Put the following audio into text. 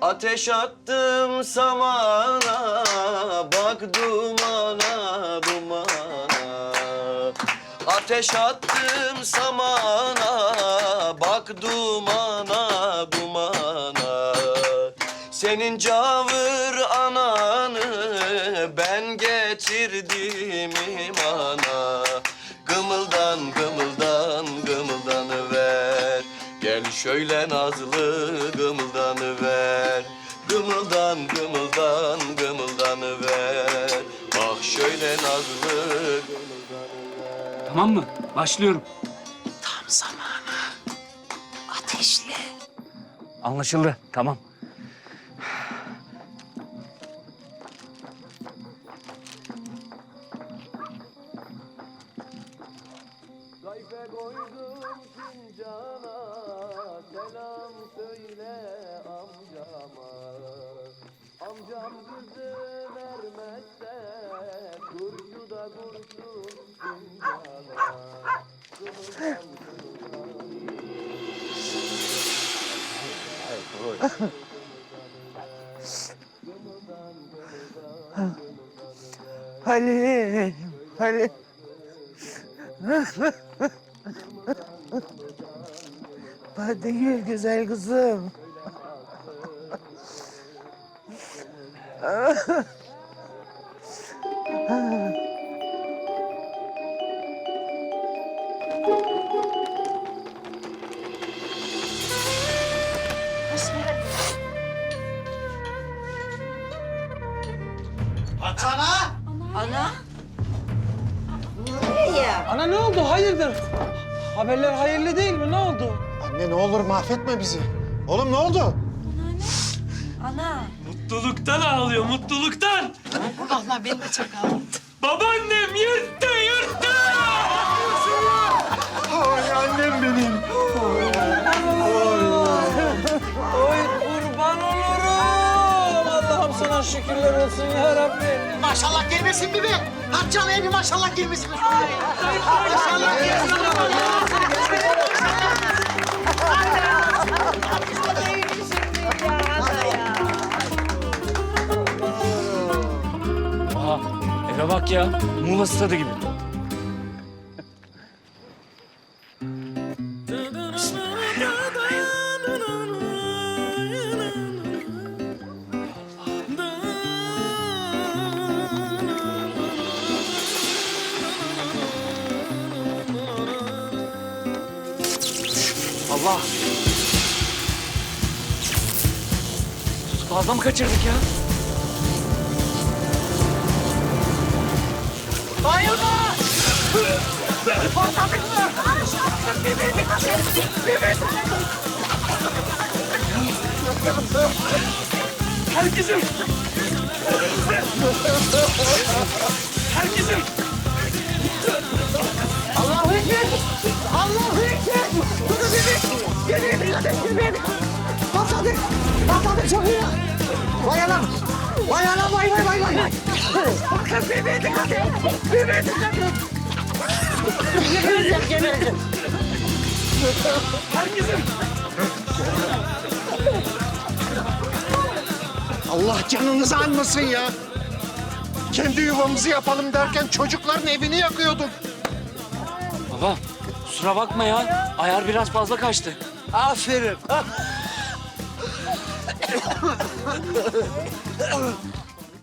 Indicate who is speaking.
Speaker 1: Ateş attım samana, bak dumana dumana. Ateş attım samana, bak dumana dumana. Senin cavır ananı ben getirdim imana. Şöyle nazlı gımıldanı ver. Gımıldan gımıldan gımıldanı ver. Bak şöyle nazlı gımıldanı ver.
Speaker 2: Tamam mı? Başlıyorum.
Speaker 3: Tam zamanı. Ateşle.
Speaker 2: Anlaşıldı. Tamam.
Speaker 1: Kayfe koydum fincana, selam söyle amcama. Amcam kızı vermezse, kurşu da kurşun fincana.
Speaker 4: Halim, Halim. Gül güzel kızım.
Speaker 5: Ana ne oldu? Hayırdır? Haberler hayırlı değil mi? Ne oldu?
Speaker 6: Anne ne olur mahvetme bizi. Oğlum ne oldu?
Speaker 7: Mutluluktan ağlıyor, mutluluktan.
Speaker 3: Allah beni de çok.
Speaker 7: Babaannem yırttı, yırttı.
Speaker 5: Sana şükürler olsun ya Rabbim.
Speaker 8: Maşallah gelmesin mi be? Harcalıya bir maşallah gelmesin mi? Maşallah gelmesin mi?
Speaker 2: Aha eve bak ya. Muğla stadı gibi. Allah! Fazla mı kaçırdık ya? Herkesin! Herkesin!
Speaker 8: Allahu Ekber! Allahu Bakın bebeğe dikkat et! Bebeğe dikkat et! Gebereceğim gebereceğim!
Speaker 2: Herkesin!
Speaker 6: Allah canınızı almasın ya. Kendi yuvamızı yapalım derken çocukların evini yakıyorduk.
Speaker 2: Baba kusura bakma ya. Ayar biraz fazla kaçtı.
Speaker 4: Aferin.